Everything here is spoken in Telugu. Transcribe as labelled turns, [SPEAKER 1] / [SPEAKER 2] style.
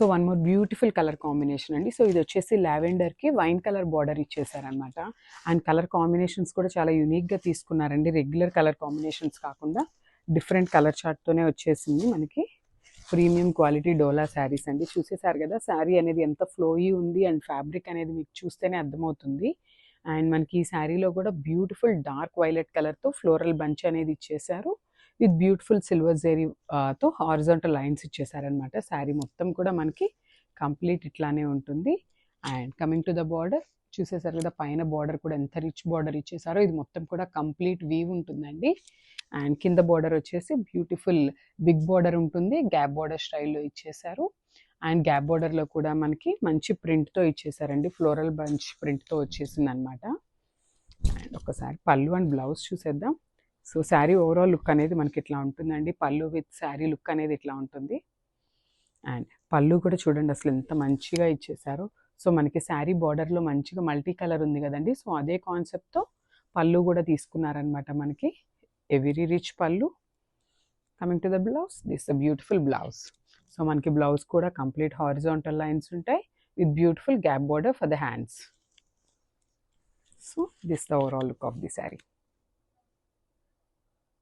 [SPEAKER 1] So one more beautiful colour combination అండి. సో ఇది వచ్చేసి లావెండర్కి వైన్ కలర్ బార్డర్ ఇచ్చేసారనమాట అండ్ కలర్ కాంబినేషన్స్ కూడా చాలా యూనిక్గా తీసుకున్నారండి. రెగ్యులర్ కలర్ కాంబినేషన్స్ కాకుండా డిఫరెంట్ కలర్ చార్ట్తోనే వచ్చేసింది మనకి. ప్రీమియం క్వాలిటీ డోలా శారీస్ అండి. చూసేసారు కదా శారీ అనేది ఎంత ఫ్లోయీ ఉంది అండ్ ఫ్యాబ్రిక్ అనేది మీకు చూస్తేనే అర్థమవుతుంది. అండ్ మనకి ఈ శారీలో కూడా బ్యూటిఫుల్ డార్క్ వైలెట్ కలర్తో ఫ్లోరల్ బంచ్ అనేది ఇచ్చేసారు. విత్ బ్యూటిఫుల్ సిల్వర్ జెరీతో హారిజాంటల్ లైన్స్ ఇచ్చేసారనమాట శారీ మొత్తం కూడా మనకి కంప్లీట్ ఇట్లానే ఉంటుంది. And coming to the border చూసేసారు కదా పైన బార్డర్ కూడా ఎంత రిచ్ బార్డర్ ఇచ్చేసారో ఇది మొత్తం కూడా కంప్లీట్ వీవ్ ఉంటుందండి. అండ్ కింద బార్డర్ వచ్చేసి బ్యూటిఫుల్ బిగ్ బార్డర్ ఉంటుంది గ్యాప్ బార్డర్ స్టైల్లో ఇచ్చేసారు. అండ్ గ్యాప్ బార్డర్లో కూడా మనకి మంచి ప్రింట్తో ఇచ్చేసారండి ఫ్లోరల్ బంచ్ ప్రింట్తో వచ్చేసింది అనమాట అండ్ ఒకసారి పళ్ళు అండ్ బ్లౌజ్ చూసేద్దాం. సో శారీ ఓవరాల్ లుక్ అనేది మనకి ఇట్లా ఉంటుందండి. పళ్ళు విత్ శారీ లుక్ అనేది ఇట్లా ఉంటుంది. అండ్ పళ్ళు కూడా చూడండి అసలు ఎంత మంచిగా ఇచ్చేసారో సో మనకి శారీ బార్డర్లో మంచిగా మల్టీ కలర్ ఉంది కదండి. సో అదే కాన్సెప్ట్తో పళ్ళు కూడా తీసుకున్నారనమాట మనకి. Every rich pallu. Coming to the blouse this the beautiful blouse so మనకి బ్లౌజ్ కూడా కంప్లీట్ హారిజాంటల్ లైన్స్ ఉంటాయి. With beautiful gap border for the hands so this the overall look of the sari